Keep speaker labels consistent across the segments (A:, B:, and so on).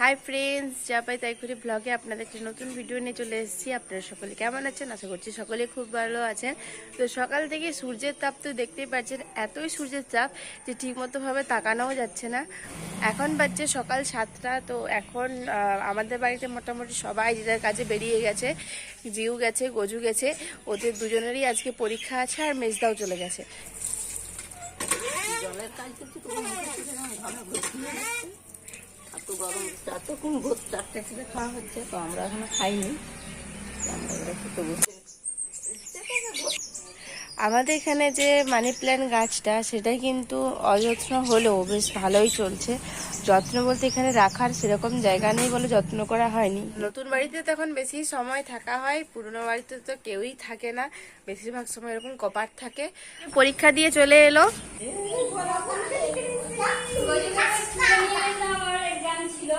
A: Hi friends যা পাই তাই করে ব্লগে আপনাদের একটা নতুন ভিডিও নিয়ে চলে এসেছি। আপনারা সকলে কেমন আছেন? আশা করছি সকলে খুব ভালো আছেন। তো সকাল থেকে সূর্যের তাপ তো দেখতেই পাচ্ছেন, এতই সূর্যের তাপ যে ঠিকমতো ভাবে তাকানোও যাচ্ছে না। এখন বাজছে সকাল সাতটা, তো এখন আমাদের বাড়িতে মোটামুটি সবাই যার কাজে বেরিয়ে গেছে, জিউ গেছে, গজু গেছে, ওদের দুজনেরই আজকে পরীক্ষা আছে আর মেজদাও চলে গেছে।
B: জলের কাজ গরম এতক্ষণ ভোর চারটে থেকে খাওয়া হচ্ছে তো আমরা এখনও খাইনি। আমরা এবারে খেতে বসে
A: আমাদের এখানে যে মানি প্ল্যান্ট গাছটা সেটা কিন্তু অযত্ন হলেও বেশ ভালোই চলছে। যত্ন বলতে এখানে রাখার সেরকম জায়গা নেই বলে যত্ন করা হয়নি। নতুন বাড়িতে তখন বেশি সময় থাকা হয় পুরনো বাড়িতে তো কেউই থাকে না। বেশিরভাগ সময় এরকম কপার থাকে। পরীক্ষা দিয়ে চলে এলো।
C: ছিল।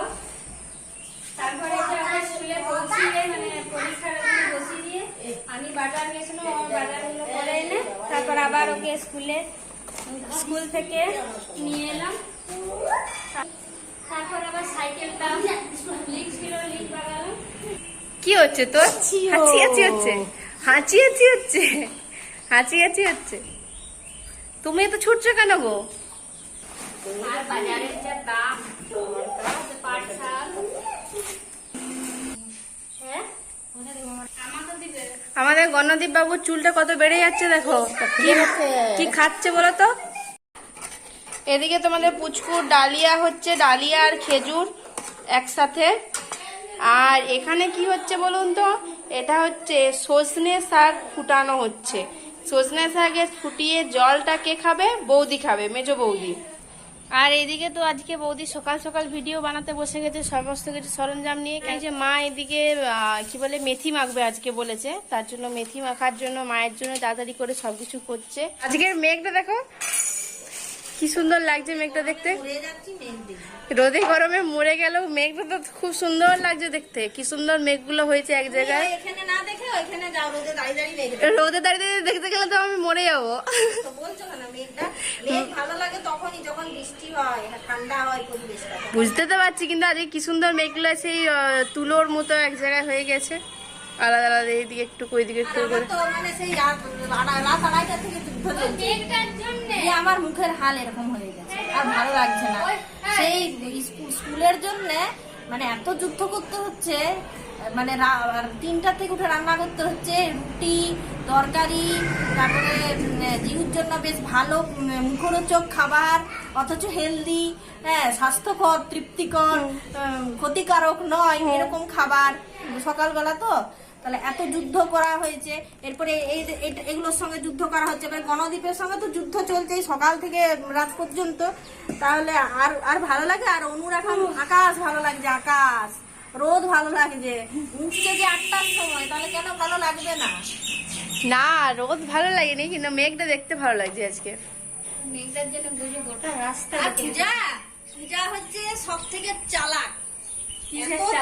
C: তারপরে যে আমার স্কুলে পৌঁছিয়ে মানে পরীক্ষার বসিয়ে দিয়ে আমি বাজার গেছিলাম আমার বাজারগুলো করে এনে তারপর আবার ওকে স্কুলে স্কুল থেকে নিয়ে এলাম। তারপর আবার সাইকেলটা লিক ছিল লিক লাগালাম
A: কি হচ্ছে তোর? হাঁচি হাঁচি হচ্ছে? হাঁচি হাঁচি হচ্ছে? হাঁচি হাঁচি হচ্ছে? তুমি তো ছুটছো কেন গো?
C: আর বাজারের যা দাম
A: আমাদের গণদীপ বাবুর চুলটা কত বেড়ে যাচ্ছে দেখো। কি খাচ্ছে বলো তো? এদিকে তোমাদের পুচকুর ডালিয়া হচ্ছে, ডালিয়া আর খেজুর একসাথে। আর এখানে কি হচ্ছে বলুন তো? এটা হচ্ছে সজনে শাক ফুটানো হচ্ছে। সজনে শাকে ফুটিয়ে জলটা কে খাবে? বৌদি খাবে, মেজো বৌদি। আর এদিকে তো আজকে বৌদি সকাল সকাল ভিডিও বানাতে বসে গেছে, সমস্ত কিছু সরঞ্জাম নিয়ে। কেন যে মা এদিকে কি বলে, মেথি মাখবে আজকে বলেছে। তার জন্য মেথি মাখার জন্য, মায়ের জন্য তাড়াতাড়ি করে সবকিছু করছে। আজকের মেঘটা দেখো কি সুন্দর লাগছে মেঘটা দেখতে। রোদে গরমে মরে গেলেও মেঘটা তো খুব সুন্দর লাগছে দেখতে। কি সুন্দর মেঘগুলো হয়েছে এক জায়গায়।
B: রোদে দাঁড়িয়ে দাঁড়িয়ে
A: দেখতে গেলে তো আমি মরে যাব।
B: হয়
A: বুঝতে তো পারছি কিন্তু আজকে কি সুন্দর মেঘগুলো সেই তুলোর মতো এক জায়গায় হয়ে গেছে। আলাদা আলাদা এইদিকে একটু ওইদিকে একটু করে।
B: মানে সেই রাত রাত আড়াইটা থেকে আমার মুখের হাল এরকম হয়ে গেছে আর ভালো লাগছে না। সেই স্কুলের জন্য মানে এত যুদ্ধ করতে হচ্ছে মানে আর তিনটা থেকে উঠে রান্না করতে হচ্ছে রুটি তরকারি তারপরে জিউর জন্য বেশ ভালো মুখরোচক খাবার অথচ হেলদি হ্যাঁ স্বাস্থ্যকর তৃপ্তিকর ক্ষতিকারক নয় এরকম খাবার। সকালবেলা তো তাহলে এত যুদ্ধ করা হয়েছে এরপরে এই এগুলোর সঙ্গে যুদ্ধ করা হচ্ছে এবার গণদ্বীপের সঙ্গে তো যুদ্ধ চলছেই সকাল থেকে রাত পর্যন্ত। তাহলে আর আর ভালো লাগে? আর অনুর এখন আকাশ ভালো লাগছে আকাশ। রোদ ভালো লাগছে। উঠছে যে আটটার সময় তাহলে কেন ভালো লাগবে না?
A: না রোদ ভালো লাগেনি কিন্তু মেঘটা দেখতে ভালো লাগছে আজকে।
C: মেঘটার জন্য বুঝি গোটা রাস্তা
B: পূজা? পূজা হচ্ছে সব থেকে চালাক?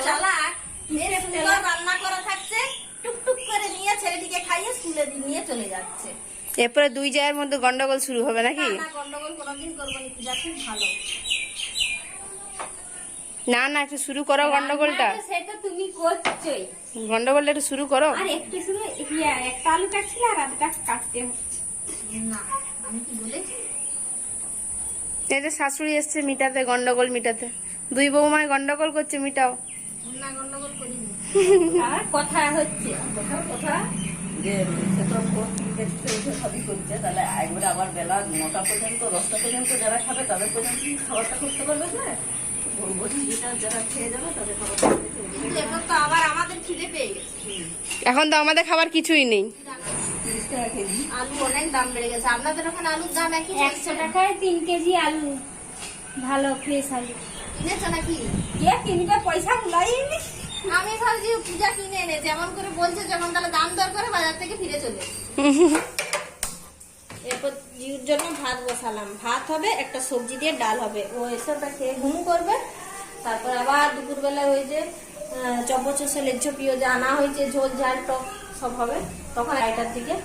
C: চালাক?
B: চালাক এর সুন্দর রান্না করা থাকছে। টুকটুক করে নিয়ে ছেলেটিকে খাইয়ে স্কুলে নিয়ে চলে যাচ্ছে।
A: এরপরে দুই জায়ের মধ্যে গন্ডগোল শুরু হবে নাকি?
B: না, না, গন্ডগোল কোনোদিন করব না পূজা খুব ভালো।
A: না না একটু শুরু করো গন্ডগোলটা।
C: সেটা তুমি করছোই
A: গন্ডগোলটা একটু শুরু করো।
C: আর একটু ইয়া, একটা আলু কাটছিল আর আলুটা কাটতে হচ্ছে।
B: না আমি কি বলেছি?
A: এই যে শাশুড়ি এসছে মিটাতে গন্ডগোল মিটাতে। দুই বৌমায় গন্ডগোল করছে মিটাও।
C: আর কথা হচ্ছে
D: কোথাও কথা যে সে তো ভোর উঠে সবই করছে তাহলে একবারে আবার বেলা নটা পর্যন্ত দশটা পর্যন্ত যারা খাবে তাদের পর্যন্ত কি খাবারটা করতে পারবে না।
B: এখন তো আবার আমাদের
A: খাবার কিছুই নেই।
B: আলু অনেক দাম বেড়ে গেছে। আপনাদের ওখানে আলুর দাম একই
C: একশো টাকায় তিন কেজি আলু। ভালো ফ্রেশ আলু।
B: কিনেছো নাকি
C: কে কিনবে? পয়সা উলাইনি।
B: আমি ভাবছি পূজা কিনে এনে যেমন করে বলছে যখন তাহলে দাম দর করে বাজার থেকে ফিরে চলে এরপর জিউর জন্য ভাত বসালাম। ভাত হবে একটা সবজি দিয়ে ডাল হবে। ও এসবটা খেয়ে ঘুম করবে। তারপর আবার দুপুরবেলা ওই যে চপচসে লেজ্জ পিঁয়াজ আনা হয়েছে ঝোল ঝাল টক সব হবে। তখন আড়াইটার দিকে।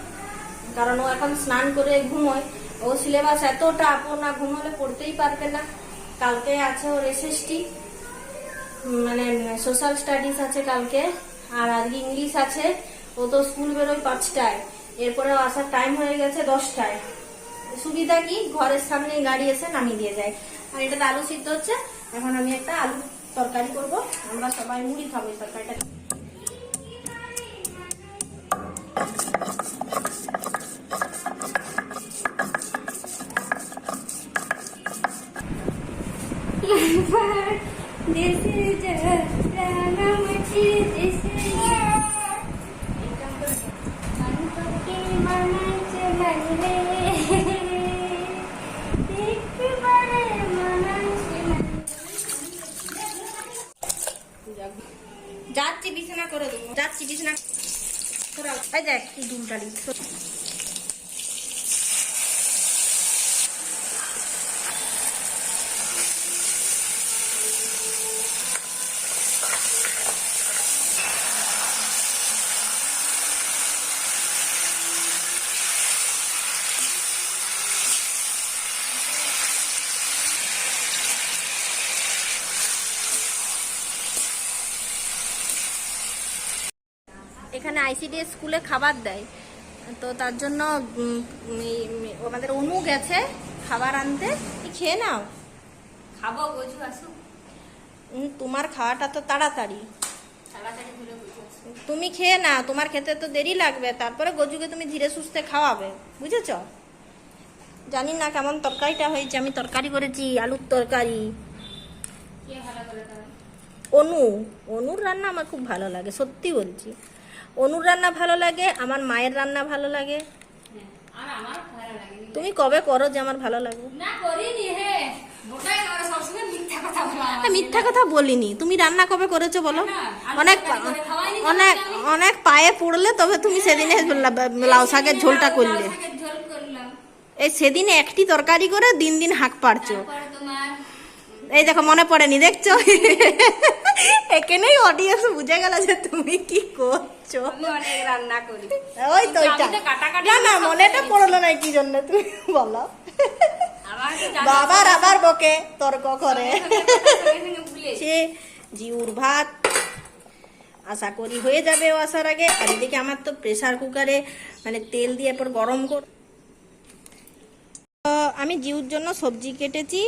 B: কারণ ও এখন স্নান করে ঘুমোয়। ও সিলেবাস এতটা আপনা ঘুমোলে পড়তেই পারবে না। কালকে আছে ওর এসএসটি মানে সোশ্যাল স্টাডিজ আছে কালকে, আর আজকে ইংলিশ আছে, ও তো স্কুল বেরোয় পাঁচটায় এরপরে আসার টাইম হয়ে গেছে দশটায়। সুবিধা কি? ঘরের সামনে গাড়ি এসে নামিয়ে দিয়ে যায়। আর এটাতে আলু সিদ্ধ হচ্ছে, এখন আমি একটা আলু তরকারি করব, আমরা সবাই মুড়ি খাব এই তরকারিটা। এই দেখ কি দুলটালি এখানে আইসিডিএস স্কুলে খাবার দেয়। তো তার জন্য আমাদের অনু গেছে খাবার আনতে। খেয়ে নাও।
C: খাব গজু আসু।
B: তোমার খাওয়াটা তো তাড়াতাড়ি। তুমি খেয়ে না তোমার খেতে তো দেরি লাগবে। তারপরে গজুকে তুমি ধীরে সুস্থে খাওয়াবে। বুঝেছ? জানি না কেমন তরকারিটা হয়েছে। আমি তরকারি করেছি আলুর তরকারি। অনু। অনুর রান্না আমার খুব ভালো লাগে সত্যি বলছি। অনুর রান্না ভালো লাগে আমার মায়ের রান্না ভালো লাগে।
C: হ্যাঁ,
B: তুমি কবে করো যে আমার ভালো লাগে?
C: না করিনি হে গোটাই আমার সবসময় মিথ্যা কথা
B: বলিনি। তুমি রান্না কবে করেছ বলো? অনেক অনেক অনেক পায়ে পড়লে তবে তুমি সেদিনে লাউ শাকের ঝোলটা করলে। এই সেদিনে একটি তরকারি করে দিন দিন হাঁক পারছ এই দেখো মনে পড়েনি দেখছ? এখানেই অডিয়েন্স বুঝে গেল যে তুমি কি করছ।
C: অনেক রান্না করি।
B: ওই তো ওইটা। না না মনেটা পড়ল না কি জন্য তুমি বলো। বাবার আবার বকে তর্ক করে। সে জিউর ভাত। আশা করি হয়ে যাবে ও আসার আগে। আর এদিকে আমার তো প্রেসার কুকারে মানে তেল দিয়ে পর গরম কর তো আমি জিউর জন্য সবজি কেটেছি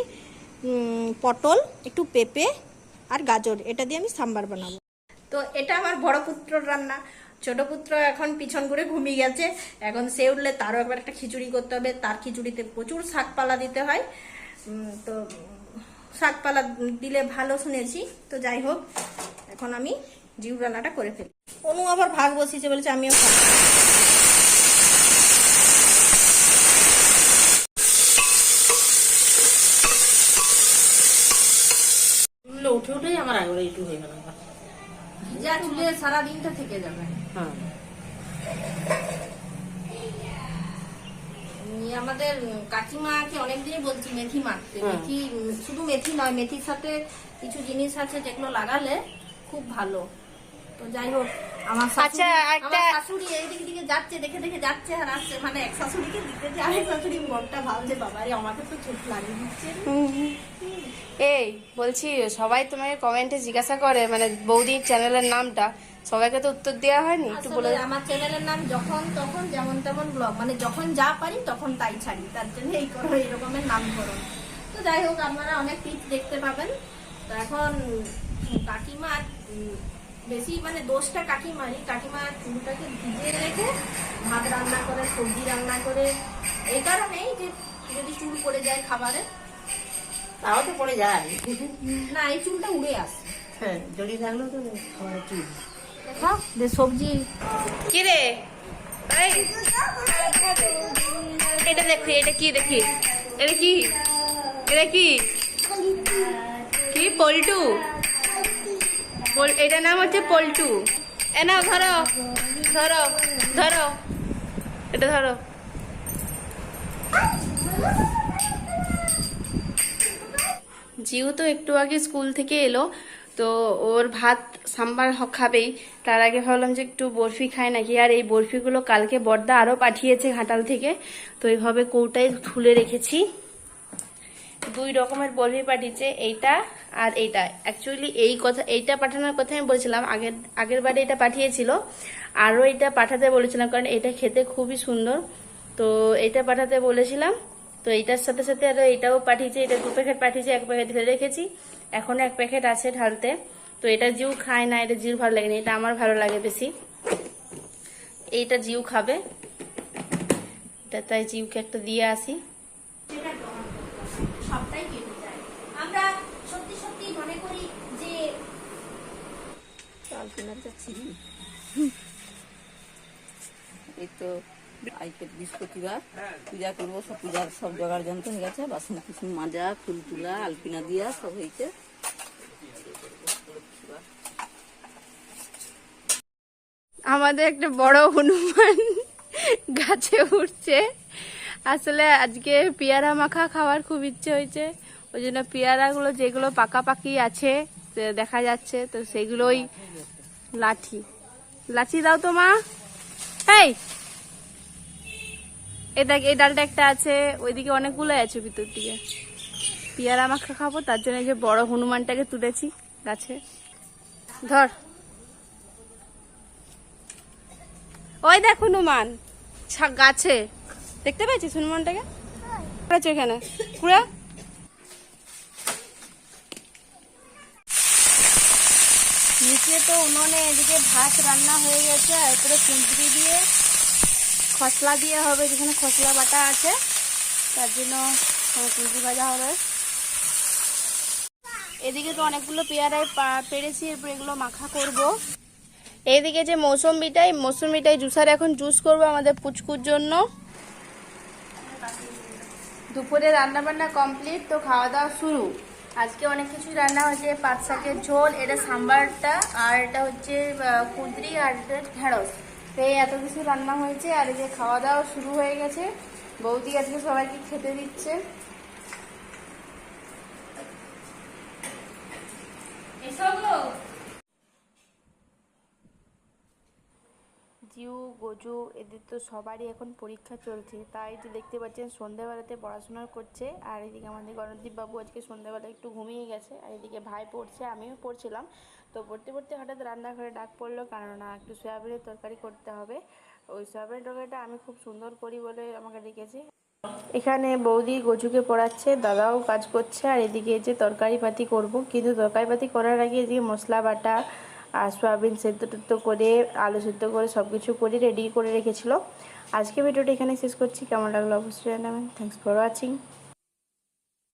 B: পটল একটু পেঁপে আর গাজর, এটা দিয়ে আমি সাম্বার বানাবো। তো এটা আমার বড় পুত্রর রান্না। ছোট পুত্র এখন পিছন করে ঘুমিয়ে গেছে। এখন সে উঠলে তারও একবার একটা খিচুড়ি করতে হবে। তার খিচুড়িতে প্রচুর শাকপালা দিতে হয়। তো শাকপালা দিলে ভালো শুনেছি। তো যাই হোক, এখন আমি জিউ রান্নাটা করে ফেলি। অনু আবার ভাগ বসিয়েছে বলেছে আমিও খাব
D: উঠে একবারে একটু হয়ে গেল।
B: যা চুলে সারা দিনটা থেকে যাবে।
D: হ্যাঁ।
B: আমাদের কাকিমাকে অনেকদিনই বলছি মেথি মাখতে। মেথি শুধু মেথি নয় মেথির সাথে কিছু জিনিস আছে যেগুলো লাগালে খুব ভালো। তো যাই হোক
A: আচ্ছা, একটা-
B: শাশুড়ি এইদিক দিকে যাচ্ছে দেখে দেখে যাচ্ছে আর আসছে। মানে এক শাশুড়িকে দিতে যে আরেক শাশুড়ি মনটা ভাবছে বাবারে আমাকে তো চোখ লাগিয়ে দিচ্ছে।
A: এই বলছি সবাই তোমাকে কমেন্টে জিজ্ঞাসা করে মানে বৌদির চ্যানেলের নামটা। সবাইকে তো উত্তর দেওয়া হয়নি একটু বলে
B: আমার চ্যানেলের নাম যখন তখন যেমন তেমন ব্লগ মানে যখন যা পারি তখন তাই ছাড়ি। তার জন্য এই করো এরকমের নামকরণ তো যাই হোক আপনারা অনেক টিপস দেখতে পাবেন। তো এখন কাকিমা বেশি মানে দোষটা কাকিমারই কাকিমা চুলটাকে ভিজিয়ে রেখে ভাত রান্না করে সবজি রান্না করে এই কারণেই যে যদি চুল পড়ে যায় খাবারে
D: তাও তো পড়ে যায়।
B: না এই চুলটা উড়ে আসে।
D: হ্যাঁ জড়িয়ে থাকলেও তো খাবার চুল।
B: দেখাও সবজি।
A: কি রে? এটা দেখি এটা কি দেখি এটা কি? এটা কি? কি পল্টু? পল- এটার নাম হচ্ছে পল্টু। এ ধরো ধরো ধরো। এটা ধরো। জিউ তো একটু আগে স্কুল থেকে এলো, তো ওর ভাত, সাম্বার খাবেই। তার আগে ভাবলাম যে একটু বরফি খায় নাকি, আর এই বরফিগুলো কালকে বর্দা আরও পাঠিয়েছে ঘাটাল থেকে। তো এইভাবে কৌটায় ফুলে রেখেছি। দুই রকমের বরফি পাঠিয়েছে, এইটা আর এইটা। অ্যাকচুয়ালি এই কথা, এইটা পাঠানোর কথা আমি বলছিলাম, আগের আগের বারে এটা পাঠিয়েছিল। আরও এটা পাঠাতে বলেছিলাম, কারণ এটা খেতে খুবই সুন্দর। তো এটা পাঠাতে বলেছিলাম, তো এইটার সাথে সাথে আরও এটাও পাঠিয়েছে, এটা দু প্যাকেট পাঠিয়েছে, এক প্যাকেট ঢেলে রেখেছি। এখনও এক প্যাকেট আছে ঢালতে। তো এটা জিউ খায় না, এটা জিউ ভালো লাগে না এটা আমার ভালো লাগে বেশি। এইটা জিউ খাবে। এটা তাই জিউকে একটা দিয়ে আসি।
B: সবটাই কেটে যায়। আমরা সত্যি সত্যি মনে করি যে
D: এই তো আজকে বৃহস্পতিবার। পূজা করব সব পূজার সব জোগাড় যন্ত্র হয়ে গেছে। বাসন কুসুন মাজা ফুল তুলা আলপিনা দিয়া সব হয়েছে
A: আমাদের একটা বড় হনুমান গাছে উঠছে। আসলে আজকে পেয়ারা মাখা খাওয়ার খুব ইচ্ছে হয়েছে। ওই জন্য পেয়ারাগুলো যেগুলো পাকা পাকি আছে দেখা যাচ্ছে, তো সেগুলোই লাঠি। লাঠি দাও তো মা। এই এটা এই ডালটা একটা আছে, ওইদিকে অনেকগুলো আছে ভিতর দিকে। পেয়ারা মাখা খাব, তার জন্য যে বড় হনুমানটাকে তুলেছি গাছে। ধর। ওই দেখ হনুমান গাছে। দেখতে পেয়েছিস হনুমানটাকে? আছে এখানে। পুরা নিচে তো উনুনে, এদিকে ভাত রান্না হয়ে গেছে এরপরে কুঁদরি দিয়ে, খসলা দিয়ে হবে, যেখানে খসলা বাটা আছে, তার জন্য কুঁদরি ভাজা হবে। এদিকে তো অনেকগুলো পেয়ারায় পেরেছি, এরপর এগুলো মাখা করব। এইদিকে যে মৌসুমিটাই মৌসুমিটাই জুসার এখন জুস করব আমাদের পুচকুর জন্য। দুপুরে রান্না বান্না কমপ্লিট তো খাওয়া দাওয়া শুরু। আজকে অনেক কিছু রান্না হয়েছে। পাট শাকের ঝোল, এটা সাম্বারটা, আর এটা হচ্ছে কুঁদরি আর এটা ঢেঁড়স। তো এই এত কিছু রান্না হয়েছে, আর এই যে খাওয়া দাওয়া শুরু হয়ে গেছে। বৌদি আজকে সবাইকে খেতে দিচ্ছে।
C: এসো
A: জিউ, গোজু এদের তো সবারই এখন পরীক্ষা চলছে। তাই যে দেখতে পাচ্ছেন সন্ধ্যাবেলাতে পড়াশোনা করছে। আর এদিকে আমাদের গণদীপ বাবু আজকে সন্ধ্যাবেলা একটু ঘুমিয়ে গেছে। আর এদিকে ভাই পড়ছে, আমিও পড়ছিলাম। তো পড়তে পড়তে হঠাৎ রান্নাঘরে ডাক পড়ল কেননা একটু সয়াবিনের তরকারি করতে হবে। ওই সয়াবিনের তরকারিটা আমি খুব সুন্দর করি বলে আমাকে ডেকেছে। এখানে বৌদি গজুকে পড়াচ্ছে, দাদাও কাজ করছে। আর এদিকে যে তরকারি পাতি করব। কিন্তু তরকারি পাতি করার আগে যে মশলা বাটা আর সয়াবিন সেদ্ধ টুদ্ধ করে, আলু সেদ্ধ করে সব কিছু করে রেডি করে রেখেছিল। আজকে ভিডিওটা এখানে শেষ করছি। কেমন লাগল অবশ্যই জানাবেন। Thanks for watching